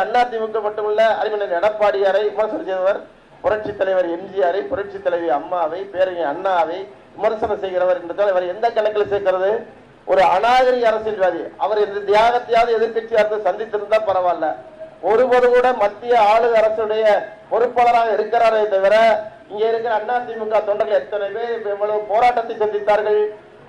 அதிமுக மட்டுமல்ல அறிஞர் எடப்பாடியாரை விமர்சனம் செய்தவர் புரட்சி தலைவர் எம்ஜிஆரை புரட்சி தலைவி அம்மாவை பேரறிஞர் அண்ணாவை விமர்சனம் செய்கிறவர் என்றால் இவர் எந்த கணக்கில் சேர்க்கிறது? ஒரு அநாகரிக அரசியல்வாதி. அவர் இந்த தியாகத்தையாவது எதிர்கட்சியாக சந்தித்திருந்தா பரவாயில்ல. ஒருபோது கூட மத்திய ஆளுக அரசுடைய பொறுப்பாளராக இருக்கிறாரே தவிர இங்க இருக்கிற அதிமுக தொண்டர்கள் எத்தனை பேர் இவ்வளவு போராட்டத்தை சந்தித்தார்கள்?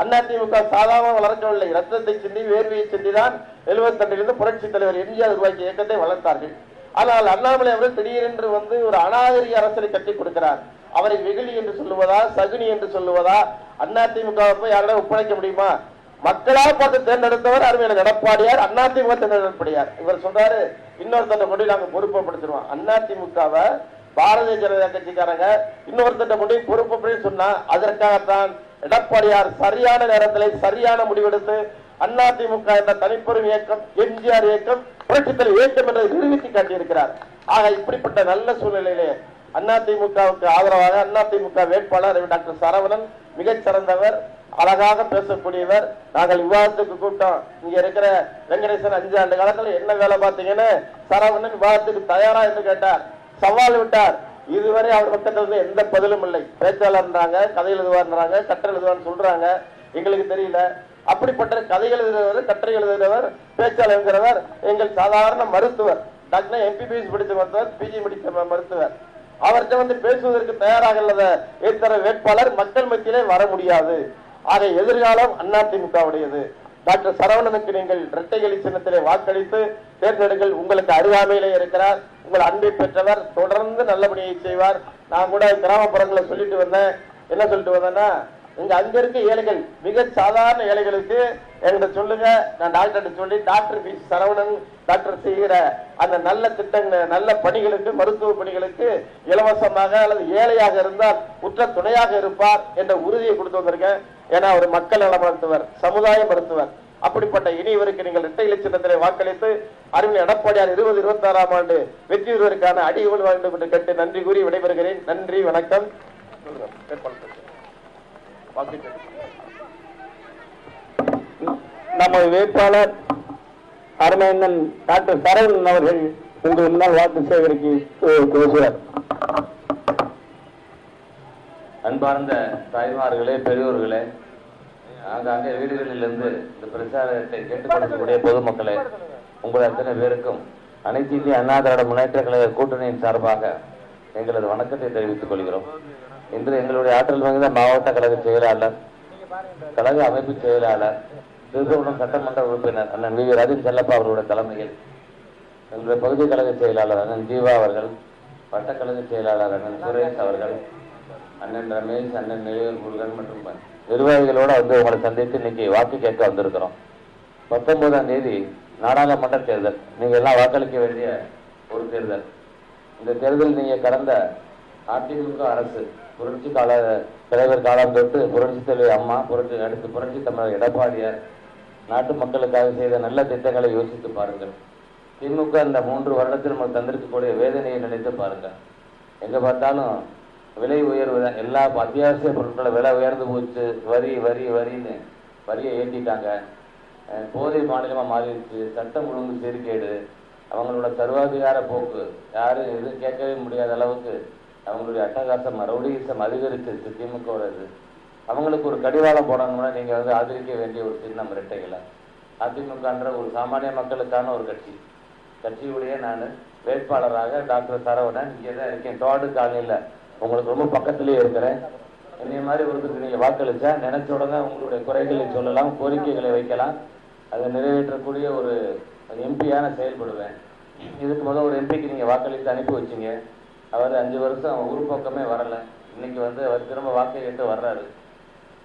அதிமுக சாதாரண வளர்க்கவில்லை ரத்தத்தை சிந்தி வேர்வையை சிந்திதான் எழுபத்தி ரெண்டிலிருந்து புரட்சி தலைவர் எம்ஜிஆர் உருவாக்கிய இயக்கத்தை வளர்த்தார்கள். ஆனால் அண்ணாமலை அவர்கள் திடீரென்று வந்து ஒரு அநாகரிக அரசியலை கட்டி கொடுக்கிறார். அவரை வெகுளி என்று சொல்லுவதா சகுனி என்று சொல்லுவதா அதிமுக போய் யாரிடம் ஒப்படைக்க முடியுமா? மக்களா பார்த்து தேர்ந்தெடுத்தவர் அருமையான எடப்பாடியார் அதிமுக தேர்ந்தெடுப்படியார். இவர் சொல்றாரு இன்னொருத்தட்ட கொண்டு நாங்க பொறுப்பப்படுத்திடுவோம் அதிமுகவை பாரதிய ஜனதா கட்சிக்காரங்க இன்னொருத்தட்ட கொண்டு பொறுப்பு சொன்னா அதற்காகத்தான் எடப்பாடியார் சரியான நேரத்தில் சரியான முடிவெடுத்து அதிமுக என்ற தனிப்பெரும் இயக்கம் எம்ஜிஆர் இயக்கம் புரட்சித்தல் இயக்கம் என்று நிரூபித்து காட்டியிருக்கிறார். ஆக இப்படிப்பட்ட நல்ல சூழ்நிலையிலே அதிமுகவுக்கு ஆதரவாக அதிமுக வேட்பாளர் டாக்டர் சரவணன் மிகச் சிறந்தவர் அழகாக பேசக்கூடியவர். நாங்கள் விவாதத்துக்கு கூப்பிட்டோம். இங்க இருக்கிற வெங்கடேசன் அஞ்சு ஆண்டு காலத்துல என்ன வேலை பார்த்தீங்கன்னு சரவணன் விவாதத்துக்கு தயாரா என்று கேட்டார். சவால் விட்டார். இதுவரை அவர் பக்கத்துல எந்த பதிலும் இல்லை. பேச்சாளர்ன்றாங்க கதை எழுதுவார்ன்றாங்க கட்டுரை எழுதுவார்னு சொல்றாங்க. எங்களுக்கு தெரியல. அப்படிப்பட்ட கதை எழுதுகிறவர் கட்டுரை எழுதுகிறவர் பேச்சாளர்ங்கிறவர் எங்கள் சாதாரண மருத்துவர். டாக்டர் எம்பிபிஎஸ் படித்த மருத்துவர் பிஜி படித்த மருத்துவர். அவர்கிட்ட வந்து பேசுவதற்கு தயாராக இல்லாத ஏத்தர வேட்பாளர் மக்கள் மத்தியிலே வர முடியாது. ஆக எதிர்காலம் அதிமுகவுடையது டாக்டர் சரவணனுக்கு நீங்கள் இரட்டைகளி சின்னத்திலே வாக்களித்து தேர்ந்தெடுங்கள். உங்களுக்கு அருகாமையிலே இருக்கிறார். உங்கள் அன்பை பெற்றவர் தொடர்ந்து நல்லபடியை செய்வார். நான் கூட கிராமப்புறங்களில் சொல்லிட்டு வந்தேன். என்ன சொல்லிட்டு வந்தேன்னா இங்க அங்க இருக்க ஏழைகள் மிக சாதாரண ஏழைகளுக்கு என்கிட்ட சொல்லுங்க. நான் டாக்டர் சொல்லி டாக்டர் பி சரவணன் டாக்டர் செய்கிற அந்த நல்ல திட்டங்கள் நல்ல பணிகளுக்கு மருத்துவ பணிகளுக்கு இலவசமாக அல்லது ஏழையாக இருந்தால் உற்ற துணையாக இருப்பார் என்ற உறுதியை கொடுத்து வந்திருக்கேன். ஏன்னா அவர் மக்கள் நல மருத்துவர் சமுதாய மருத்துவர். அப்படிப்பட்ட இனியவருக்கு நீங்கள் இரட்டை இலட்சணத்திலே வாக்களித்து அறிவியல் எடப்பாடியார் இருபது இருபத்தி ஆறாம் ஆண்டு வெற்றி பெறுவதற்கான அடிகோல் வேண்டும் என்று கேட்டு நன்றி கூறி விடைபெறுகிறேன். நன்றி வணக்கம். நமது வேட்பாளர் அருமையண்ணன் டாக்டர் சரவணன் அவர்கள் உங்கள் முன்னால் வாக்கு சேகரிக்கு பேசுகிறார் அன்பார்ந்த தாய்மார்களே பெரியோர்களே ஆங்காங்கே வீடுகளிலிருந்து இந்த பிரச்சாரத்தை கேட்டுக்கொள்ளக்கூடிய பொதுமக்களே உங்கள் அத்தனை பேருக்கும் அனைத்து இந்திய அண்ணா திராவிட முன்னேற்ற கழக கூட்டணியின் சார்பாக எங்களது வணக்கத்தை தெரிவித்துக் கொள்கிறோம். இன்று எங்களுடைய ஆற்றல் வாய்ந்த மாவட்ட கழக செயலாளர் கழக அமைப்பு செயலாளர் திருப்பூரம் சட்டமன்ற உறுப்பினர் அண்ணன் வி. வி. ராஜன் செல்லப்பா அவர்களுடைய தலைமையில் எங்களுடைய பகுதி கழக செயலாளர் அண்ணன் ஜீவா அவர்கள் வட்டக்கழக செயலாளர் அண்ணன் சுரேஷ் அவர்கள் அண்ணன் ரமேஷ் அண்ணன் நிலையூர் முருகன் மற்றும் நிர்வாகிகளோடு வந்து உங்களை சந்தித்து இன்னைக்கு வாக்கு கேட்க வந்திருக்கிறோம். பத்தொன்பதாம் தேதி நாடாளுமன்ற தேர்தல். நீங்கள் எல்லாம் வாக்களிக்க வேண்டிய ஒரு தேர்தல். இந்த தேர்தல் நீங்கள் கடந்த அதிமுக அரசு புரட்சி கால தலைவர் காலம் தொட்டு புரட்சி தலைவர் அம்மா புரட்சி அடுத்து புரட்சி தமிழர் எடப்பாடியார் நாட்டு மக்களுக்காக செய்த நல்ல திட்டங்களை யோசித்து பாருங்கள். திமுக இந்த மூன்று வருடத்தில் நம்ம தந்திருக்கக்கூடிய வேதனையை நினைத்து பாருங்கள். எங்கே பார்த்தாலும் விலை உயர்வு தான். எல்லா அத்தியாவசிய பொருட்களை விலை உயர்ந்து போச்சு. வரி வரி வரின்னு வரியை ஏற்றிட்டாங்க போதை மாநிலமாக மாறிடுச்சு. சட்டம் ஒழுங்கு சீர்கேடு. அவங்களோட சர்வாதிகார போக்கு. யாரும் எதுவும் கேட்கவே முடியாத அளவுக்கு அவங்களுடைய அட்டகாசம் ரவுடிசம் அதிகரிச்சிருச்சு திமுகவோட இது. அவங்களுக்கு ஒரு கடிவாளம் போடணும்னா நீங்கள் வந்து ஆதரிக்க வேண்டிய ஒரு சின்னம் இரட்டைகளை. அதிமுகன்ற ஒரு சாமானிய மக்களுக்கான ஒரு கட்சி. கட்சியுடைய நான் வேட்பாளராக டாக்டர் சரவணன் இங்கே தான் இருக்கேன். தோடு காலையில் உங்களுக்கு ரொம்ப பக்கத்திலேயே இருக்கிறேன். என்னைய மாதிரி ஒருத்தருக்கு நீங்கள் வாக்களிச்சா நினைச்ச உடனே உங்களுடைய குறைகளை சொல்லலாம் கோரிக்கைகளை வைக்கலாம். அதை நிறைவேற்றக்கூடிய ஒரு எம்பியான செயல்படுவேன். இதுக்கு முதல் ஒரு எம்பிக்கு நீங்கள் வாக்களித்து அனுப்பி வச்சீங்க. அவர் அஞ்சு வருஷம் ஊர் பக்கமே வரலை. இன்னைக்கு வந்து அவர் திரும்ப வாக்கை கேட்டு வர்றாரு.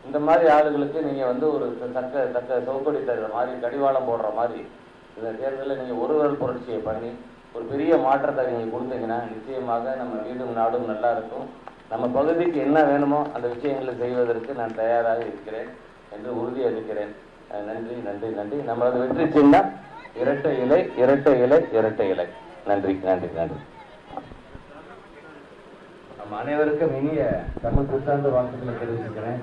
இந்த மாதிரி ஆளுகளுக்கு நீங்கள் வந்து ஒரு தக்க தக்க சவுக்கடி தருகிற மாதிரி கடிவாளம் போடுற மாதிரி இந்த தேர்தலில் நீங்கள் ஒருவர் புரட்சியை பண்ணி ஒரு பெரிய மாற்றத்தை நீங்க கொடுத்தீங்கன்னா நிச்சயமாக நம்ம வீடும் நாடும் நல்லா இருக்கும். நம்ம பகுதிக்கு என்ன வேணுமோ அந்த விஷயங்களை செய்வதற்கு நான் தயாராக இருக்கிறேன் என்று உறுதி அளிக்கிறேன். நன்றி நன்றி நன்றி. நம்மளது வெற்றி சின்னம். இரட்டை இலை இரட்டை இலை இரட்டை இலை. நன்றி நன்றி நன்றி. நம்ம அனைவருக்கும் இனிய தமிழ் புத்தாண்டு வாழ்த்துக்களை தெரிவிச்சுக்கிறேன்.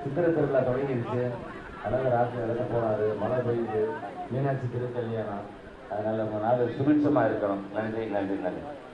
சித்திரை திருவிழா தொடங்கிடுச்சு. அழகர் ஆற்று இறந்து போனாரு. மழை பெய்யுது. மீனாட்சி திருக்கல்யாணம். அதனால உங்க நாள் சுபிட்சமா இருக்கணும். நன்றி நன்றி நன்றி.